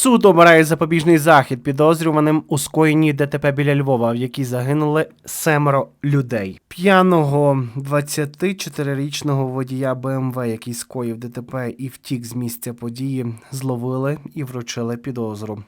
Суд обирає запобіжний захід підозрюваним у скоєнні ДТП біля Львова, в якій загинули семеро людей. П'яного 24-річного водія БМВ, який скоїв ДТП і втік з місця події, зловили і вручили підозру.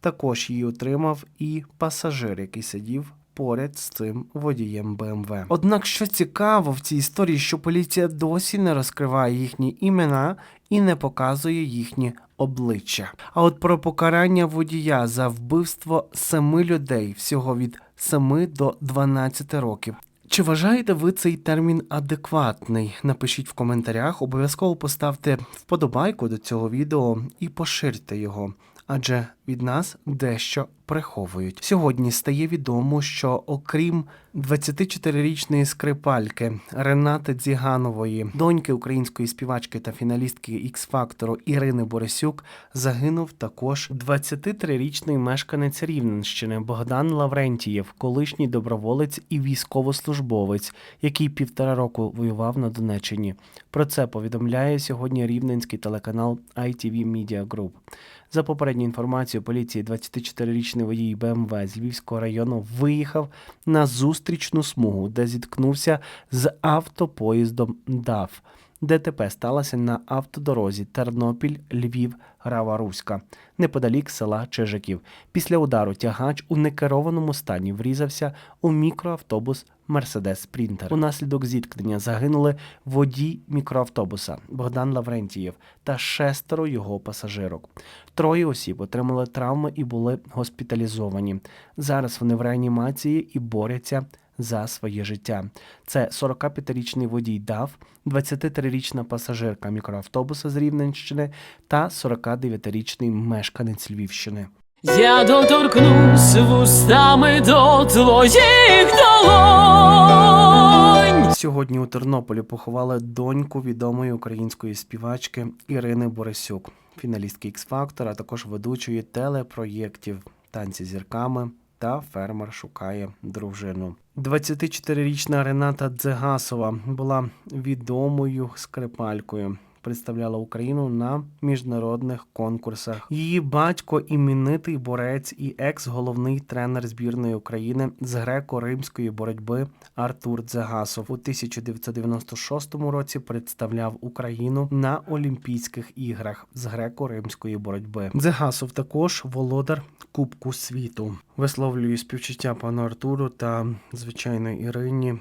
Також її отримав і пасажир, який сидів поряд з цим водієм БМВ. Однак, що цікаво в цій історії, що поліція досі не розкриває їхні імена і не показує їхні обличчя. А от про покарання водія за вбивство семи людей всього від 7 до 12 років. Чи вважаєте ви цей термін адекватний? Напишіть в коментарях, обов'язково поставте вподобайку до цього відео і поширте його, адже від нас дещо приховують. Сьогодні стає відомо, що окрім 24-річної скрипальки Ренати Дзіганової, доньки української співачки та фіналістки X-Factor Ірини Борисюк, загинув також 23-річний мешканець Рівненщини Богдан Лаврентієв, колишній доброволець і військовослужбовець, який півтора року воював на Донеччині. Про це повідомляє сьогодні рівненський телеканал ITV Media Group. За попередньою інформацією поліції, 24-річний водій БМВ з Львівського району виїхав на зустрічну смугу, де зіткнувся з автопоїздом ДАФ. ДТП сталося на автодорозі Тернопіль, Львів, Рава Руська, неподалік села Чижиків. Після удару тягач у некерованому стані врізався у мікроавтобус Мерседес Спрінтер. Унаслідок зіткнення загинули водій мікроавтобуса Богдан Лаврентієв та шестеро його пасажирок. Троє осіб отримали травми і були госпіталізовані. Зараз вони в реанімації і борються за своє життя. Це 45-річний водій ДАВ, 23-річна пасажирка мікроавтобуса з Рівненщини та 49-річний мешканець Львівщини. Я доторкнусь вустами до твоїх долонь. Сьогодні у Тернополі поховали доньку відомої української співачки Ірини Борисюк, фіналістки X-Factor, а також ведучої телепроєктів Танці зірками та Фермер шукає дружину. 24-річна Рената Дзегасова була відомою скрипалькою. Представляла Україну на міжнародних конкурсах. Її батько іменитий борець і екс-головний тренер збірної України з греко-римської боротьби Артур Дзегасов у 1996 році представляв Україну на Олімпійських іграх з греко-римської боротьби. Дзегасов також володар Кубку світу. Висловлюю співчуття пану Артуру та звичайно Ірині.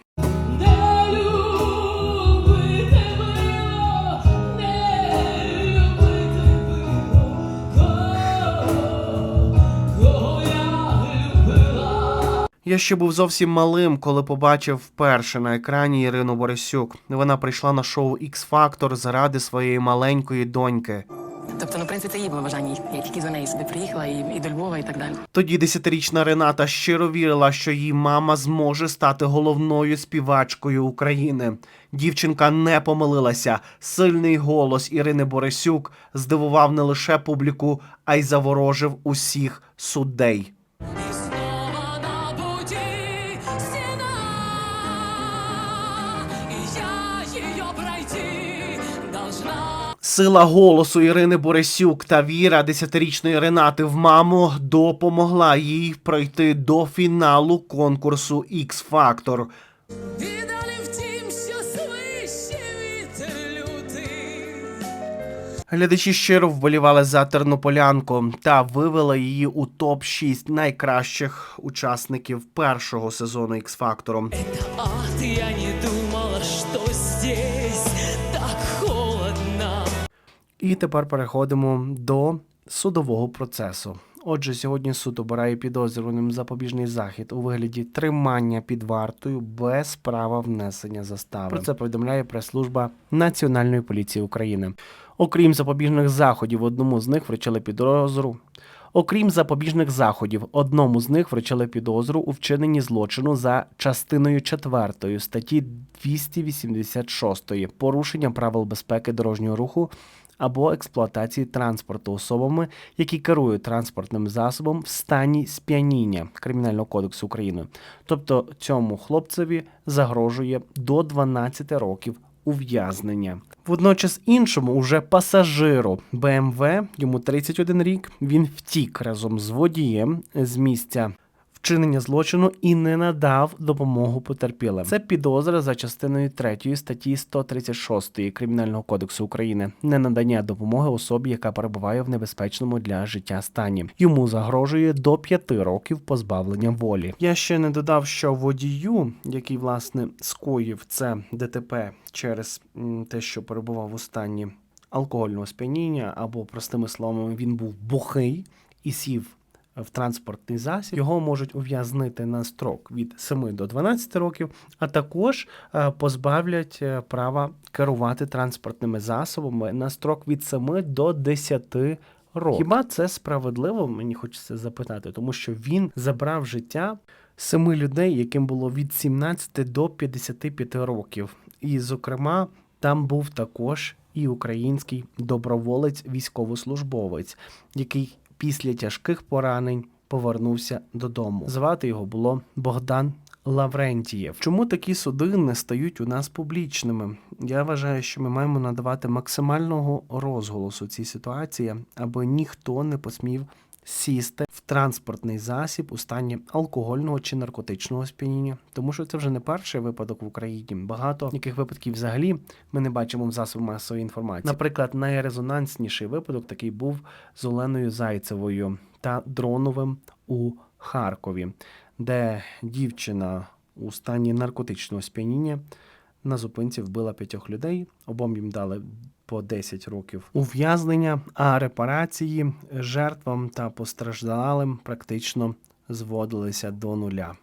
Я ще був зовсім малим, коли побачив вперше на екрані Ірину Борисюк. Вона прийшла на шоу X Factor заради своєї маленької доньки. Принципі, це її було бажання. Я тільки за неї сюди приїхала і, і до Львова, і так далі. Тоді десятирічна Рената щиро вірила, що її мама зможе стати головною співачкою України. Дівчинка не помилилася. Сильний голос Ірини Борисюк здивував не лише публіку, а й заворожив усіх суддей. Пройти. Сила голосу Ірини Борисюк та віра десятирічної Ренати в маму допомогла їй пройти до фіналу конкурсу X Factor. І втім, що свище вітер. Глядачі щиро вболівали за тернополянку та вивели її у топ 6 найкращих учасників першого сезону X Factor. Ах, я не думала, что здесь І тепер переходимо до судового процесу. Отже, сьогодні суд обирає підозрюваним запобіжний захід у вигляді тримання під вартою без права внесення застави. Про це повідомляє прес-служба Національної поліції України. Окрім запобіжних заходів, одному з них вручили підозру. Окрім запобіжних заходів, одному з них вручили підозру у вчиненні злочину за частиною 4 статті 286 порушення правил безпеки дорожнього руху або експлуатації транспорту особами, які керують транспортним засобом в стані сп'яніння Кримінального кодексу України. Тобто цьому хлопцеві загрожує до 12 років ув'язнення. Водночас іншому, уже пасажиру. БМВ, йому 31 рік, він втік разом з водієм з місця вчинення злочину і не надав допомогу потерпілим. Це підозра за частиною 3 статті 136 Кримінального кодексу України ненадання допомоги особі, яка перебуває в небезпечному для життя стані. Йому загрожує до 5 років позбавлення волі. Я ще не додав, що водію, який власне скоїв це ДТП через те, що перебував у стані алкогольного сп'яніння, або простими словами, він був бухий і сів в транспортний засіб, його можуть ув'язнити на строк від 7 до 12 років, а також е, позбавлять е, права керувати транспортними засобами на строк від 7 до 10 років. Хіба це справедливо? Мені хочеться запитати, тому що він забрав життя семи людей, яким було від 17 до 55 років. І, зокрема, там був також і український доброволець, військовослужбовець, який після тяжких поранень повернувся додому. Звати його було Богдан Лаврентієв. Чому такі суди не стають у нас публічними? Я вважаю, що ми маємо надавати максимального розголосу цій ситуації, аби ніхто не посмів сісти в транспортний засіб у стані алкогольного чи наркотичного сп'яніння, тому що це вже не перший випадок в Україні. Багато яких випадків взагалі ми не бачимо в засобах масової інформації. Наприклад, найрезонансніший випадок такий був з Оленою Зайцевою та Дроновим у Харкові, де дівчина у стані наркотичного сп'яніння на зупинці вбила п'ятьох людей. Обом їм дали по 10 років ув'язнення, а репарації жертвам та постраждалим практично зводилися до нуля.